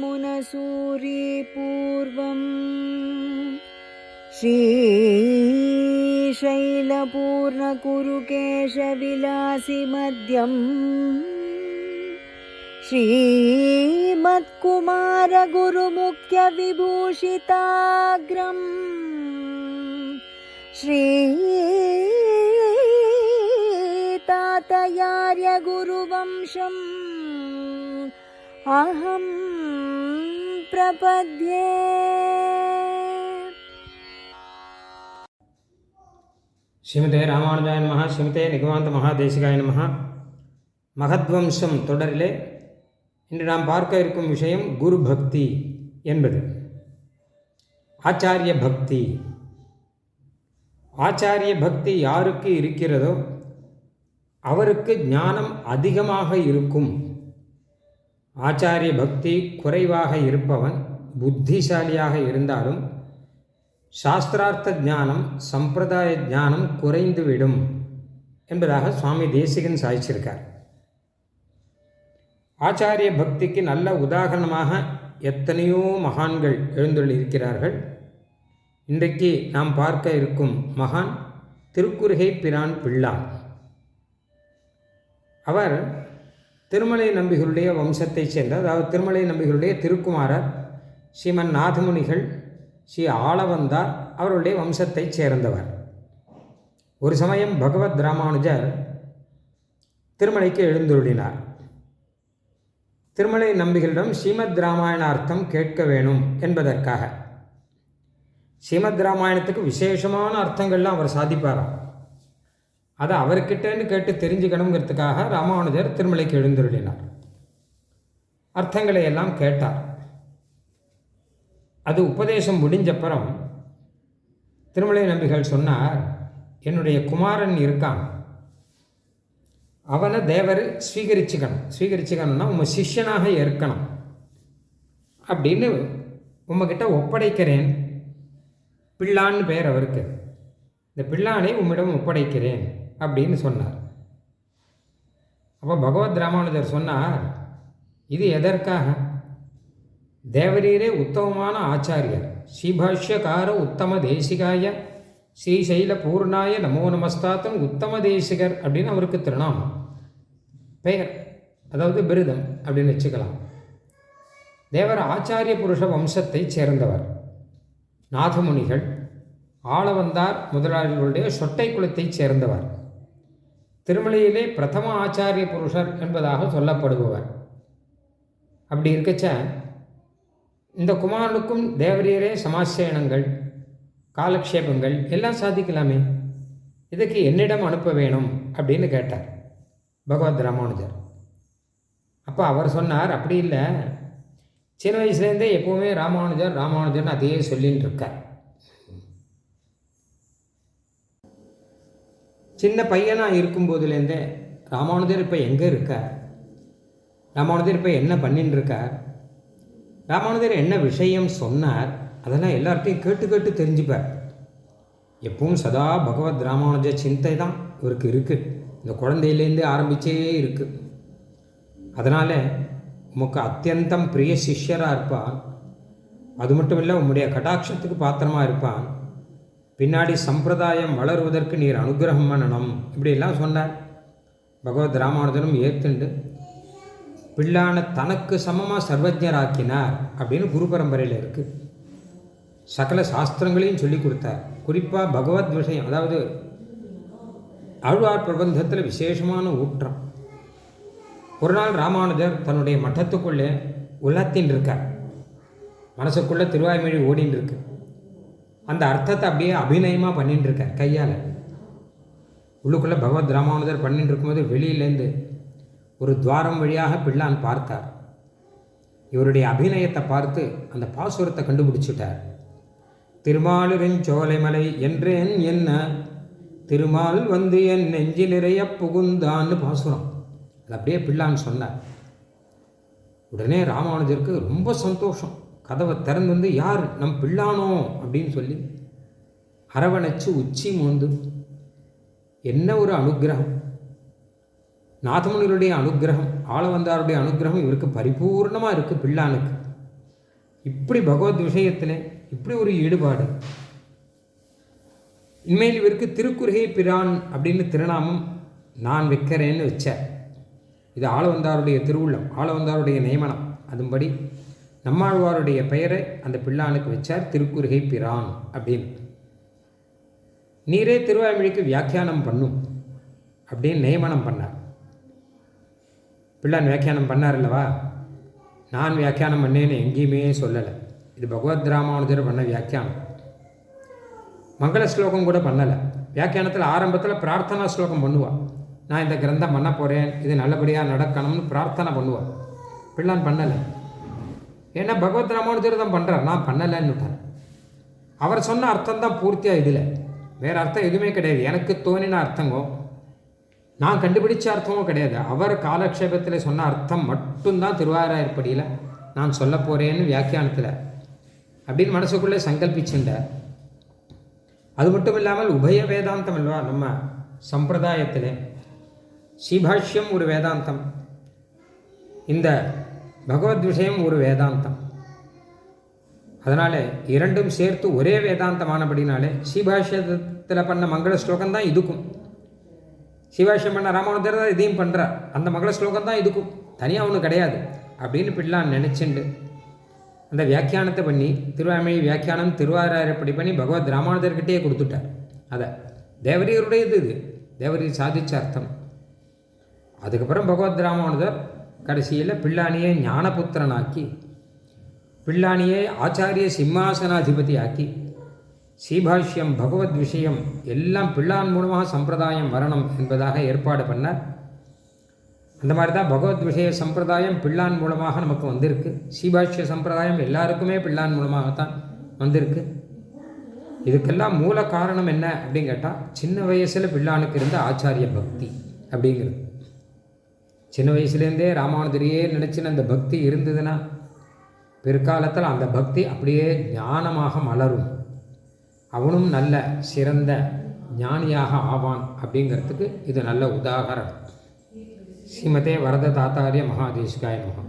मुनसूरिपूर्वम् श्रीशैलपूर्णकुरुकेशविलासिमद्यं श्रीमत्कुमारगुरुमुख्यविभूषिताग्रम् श्री श्रीतातयार्यगुरुवंशम् अहं प्रपद्ये ஸ்ரீமதே ராமானுஜாய நமஹ ஸ்ரீமதே நிகமாந்த மகாதேசிகாய நமஹ மகத்வம்சம் தொடரிலே இன்று நாம் பார்க்க இருக்கும் விஷயம் குரு பக்தி என்பது ஆச்சாரிய பக்தி ஆச்சாரிய பக்தி யாருக்கு இருக்கிறதோ அவருக்கு ஞானம் அதிகமாக இருக்கும். ஆச்சாரிய பக்தி குறைவாக இருப்பவன் புத்திசாலியாக இருந்தாலும் சாஸ்திரார்த்த ஞானம் சம்பிரதாய ஞானம் குறைந்துவிடும் என்பதாக சுவாமி தேசிகன் சாய்ச்சிருக்கார் ஆச்சாரிய பக்திக்கு நல்ல உதாரணமாக எத்தனையோ மகான்கள் எழுந்துள்ளிருக்கிறார்கள். இன்றைக்கு நாம் பார்க்க இருக்கும் மகான் திருக்குறுகை பிரான் பிள்ளான் அவர் திருமலை நம்பிகளுடைய வம்சத்தைச் சேர்ந்த அதாவது திருமலை நம்பிகளுடைய திருக்குமாரர் ஸ்ரீமன் நாதமுனிகள் ஸ்ரீ ஆளவந்தார் அவருடைய வம்சத்தைச் சேர்ந்தவர். ஒரு சமயம் பகவத் ராமானுஜர் திருமலைக்கு எழுந்துள்ளினார் திருமலை நம்பிகளிடம் ஸ்ரீமத் ராமாயணார்த்தம் கேட்க வேணும் என்பதற்காக. ஸ்ரீமத் ராமாயணத்துக்கு விசேஷமான அர்த்தங்கள்லாம் அவர் சாதிப்பாராம். அதை அவர்கிட்டேன்னு கேட்டு தெரிஞ்சுக்கணுங்கிறதுக்காக ராமானுஜர் திருமலைக்கு எழுந்துள்ளினார் அர்த்தங்களை எல்லாம் கேட்டார். அது உபதேசம் முடிஞ்சப்புறம் திருமலை நம்பிகள் சொன்னார் என்னுடைய குமாரன் இருக்கான். அவனை தேவர் ஸ்வீகரிச்சுக்கணும். ஸ்வீகரிச்சுக்கணும்னா உங்கள் சிஷ்யனாக இருக்கணும் அப்படின்னு உங்ககிட்ட ஒப்படைக்கிறேன். பிள்ளான்னு பெயர் அவருக்கு. இந்த பிள்ளானை உம்மிடம் ஒப்படைக்கிறேன். அப்படின்னு சொன்னார். அப்போ பகவத் ராமானுஜர் சொன்னார் இது எதற்காக? தேவரீரே உத்தமமான ஆச்சாரியர். ஸ்ரீபாஷ்யகார உத்தம தேசிகாய ஸ்ரீசைல பூர்ணாய நமோ நமஸ்தாத்தம் உத்தம தேசிகர் அப்படின்னு அவருக்கு திருநாமம். பெயர் அதாவது பிருதம் அப்படின்னு வச்சுக்கலாம். தேவர் ஆச்சாரிய புருஷ வம்சத்தை சேர்ந்தவர். நாதமுனிகள் ஆளவந்தார் முதலாளிகளுடைய சொட்டை குலத்தைச் சேர்ந்தவர். திருமலையிலே பிரதம ஆச்சாரிய புருஷர் என்பதாக சொல்லப்படுபவர். அப்படி இருக்கச்ச இந்த குமாரனுக்கும் தேவரீரே சமாசேனங்கள் காலக்ஷேபங்கள் எல்லாம் சாதிக்கலாமே. இதுக்கு என்னிடம் அனுப்ப வேணும் அப்படின்னு கேட்டார் பகவத் ராமானுஜர். அப்போ அவர் சொன்னார் அப்படி இல்லை. சின்ன வயசுலேருந்தே எப்போவுமே ராமானுஜர் ராமானுஜர்னு அதையே சொல்லின்னு இருக்கார் சின்ன பையனாக இருக்கும்போதுலேருந்தே ராமானுஜர் இப்போ எங்கே இருக்கார்? ராமானுஜர் இப்போ என்ன பண்ணின்னு இருக்கார் ராமானுஜர் என்ன விஷயம் சொன்னார்? அதெல்லாம் எல்லார்ட்டையும் கேட்டு கேட்டு தெரிஞ்சுப்பார். எப்பவும் சதா பகவத் ராமானுஜ சிந்தை தான் இவருக்கு இருக்குது இந்த குழந்தையிலேருந்து ஆரம்பித்தே இருக்குது அதனால் உமக்கு அத்தியந்தம் பிரிய சிஷ்யராக இருப்பான். அது மட்டும் இல்லை உம்முடைய கடாட்சத்துக்கு பாத்திரமாக இருப்பான். பின்னாடி சம்பிரதாயம் வளருவதற்கு நீர் அனுகிரகம் பண்ணணும். இப்படிலாம் சொன்னார். பகவத் ராமானுஜனும் ஏத்துண்டு பிள்ளான தனக்கு சமமாக சர்வஜராக்கினார் அப்படின்னு குரு பரம்பரையில் இருக்குது சகல சாஸ்திரங்களையும் சொல்லி கொடுத்தார். குறிப்பாக பகவத் விஷயம் அதாவது ஆழ்வார் பிரபந்தத்தில் விசேஷமான ஊற்றம். ஒரு நாள் ராமானுஜர் தன்னுடைய மட்டத்துக்குள்ளே உலத்தின் இருக்கார். மனசுக்குள்ளே திருவாய்மொழி ஓடின்னு இருக்கு. அந்த அர்த்தத்தை அப்படியே அபிநயமாக பண்ணிட்டு இருக்கார் கையால். உள்ளுக்குள்ளே பகவத் ராமானுஜர் பண்ணிட்டு இருக்கும்போது வெளியிலேருந்து ஒரு துவாரம் வழியாக பிள்ளான் பார்த்தார். இவருடைய அபிநயத்தை பார்த்து அந்த பாசுரத்தை கண்டுபிடிச்சிட்டார். திருமாலிருஞ்சோலைமலை என்றேன் என்ன? திருமால் வந்து என் நெஞ்சி நிறைய புகுந்தான்னு பாசுரம். அது அப்படியே பிள்ளான்னு சொன்னார். உடனே ராமானுஜருக்கு ரொம்ப சந்தோஷம். கதவை திறந்து வந்து யார்? நம் பிள்ளானோ? அப்படின்னு சொல்லி அரவணைச்சு உச்சி மோந்து என்ன ஒரு அனுக்கிரகம்? நாதமுனிகளுடைய அனுக்கிரகம் ஆளவந்தாருடைய அனுக்கிரகம் இவருக்கு பரிபூர்ணமாக இருக்குது பிள்ளானுக்கு. இப்படி பகவத் விஷயத்தில் இப்படி ஒரு ஈடுபாடு. இனிமேல் இவருக்கு திருக்குறுகை பிரான் அப்படின்னு திருநாமம் நான் வைக்கிறேன்னு வச்சேன் இது ஆளவந்தாருடைய திருவுள்ளம் ஆளவந்தாருடைய நியமனம். அதுபடி நம்மாழ்வாருடைய பெயரை அந்த பிள்ளானுக்கு வச்சார் திருக்குறுகை பிரான் அப்படின்னு. நீரே திருவாய்மொழிக்கு வியாக்கியானம் பண்ணும் அப்படின்னு நியமனம் பண்ணார். பிள்ளான் வியாக்கியானம் பண்ணார் அல்லவா? நான் வியாக்கியானம் பண்ணேன்னு எங்கேயுமே சொல்லலை. இது பகவத் ராமானுஜர் பண்ண வியாக்கியானம். மங்கள ஸ்லோகம் கூட பண்ணலை. வியாக்கியானத்தில் ஆரம்பத்தில் பிரார்த்தனா ஸ்லோகம் பண்ணுவாள் நான் இந்த கிரந்தம் பண்ண போகிறேன் இது நல்லபடியாக நடக்கணும்னு பிரார்த்தனை பண்ணுவாள் பிள்ளான் பண்ணலை. ஏன்னா பகவத் ராமானுஜர் தான் பண்ணுறார் நான் பண்ணலைன்னு விட்டார். அவர் சொன்ன அர்த்தம் தான் பூர்த்தியாக இதில். வேறு அர்த்தம் எதுவுமே கிடையாது. எனக்கு தோணின அர்த்தங்கோ நான் கண்டுபிடிச்ச அர்த்தமும் கிடையாது. அவர் காலக்ஷேபத்தில் சொன்ன அர்த்தம் மட்டும்தான் திருவாராயற்படியில் நான் சொல்ல போகிறேன்னு வியாக்கியானத்தில் அப்படின்னு மனசுக்குள்ளே சங்கல்பிச்சுண்ட அது மட்டும் இல்லாமல் உபய வேதாந்தம் அல்லவா நம்ம சம்பிரதாயத்தில் ஸ்ரீபாஷ்யம் ஒரு வேதாந்தம். இந்த பகவத் விஷயம் ஒரு வேதாந்தம். அதனால் இரண்டும் சேர்த்து ஒரே வேதாந்தமானபடினாலே ஸ்ரீபாஷ்யத்தில் பண்ண மங்கள ஸ்லோகம் தான் இதுக்கும். சிவாஷ்யம் பண்ண ராமானுஜர் தான் இதையும் பண்ணுறார் அந்த மங்கள ஸ்லோகம் தான் இதுக்கும். தனியாக ஒன்றும் கிடையாது. அப்படின்னு இப்படிலாம் நினச்சிண்டு. அந்த வியாக்கியானத்தை பண்ணி திருவாய்மொழி வியாக்கியானம் திருவாராயப்படி பண்ணி பகவத் ராமானுஜர்கிட்டே கொடுத்துட்டார். அதை தேவரீருடையது இது. தேவரீர் சாதிச்ச அர்த்தம். அதுக்கப்புறம் பகவத் ராமானுஜர் கடைசியில் பிள்ளானியை ஞானபுத்திரனாக்கி பிள்ளானியை ஆச்சாரிய சிம்மாசனாதிபதி ஆக்கி ஸ்ரீபாஷ்யம் பகவத் விஷயம் எல்லாம் பிள்ளான் மூலமாக சம்பிரதாயம் வரணும் என்பதாக ஏற்பாடு பண்ணார். அந்த மாதிரி தான் பகவத் விஷய சம்பிரதாயம் பிள்ளான் மூலமாக நமக்கு வந்திருக்கு. ஸ்ரீபாஷ்ய சம்பிரதாயம் எல்லாருக்குமே பிள்ளான் மூலமாகத்தான் வந்திருக்கு. இதுக்கெல்லாம் மூல காரணம் என்ன அப்படின்னு கேட்டால் சின்ன வயசில் பிள்ளானுக்கு இருந்த ஆச்சாரிய பக்தி அப்படிங்கிறது. சின்ன வயசுலேருந்தே ராமானுஜரையே நினச்சின அந்த பக்தி இருந்ததுன்னா பிற்காலத்தில் அந்த பக்தி அப்படியே ஞானமாக மலரும். அவனும் நல்ல சிறந்த ஞானியாக ஆவான் அப்படிங்கிறதுக்கு இது நல்ல உதாகரணம். ஸ்ரீமதே வரத தாத்தாரிய மகாதேசிகாய மகா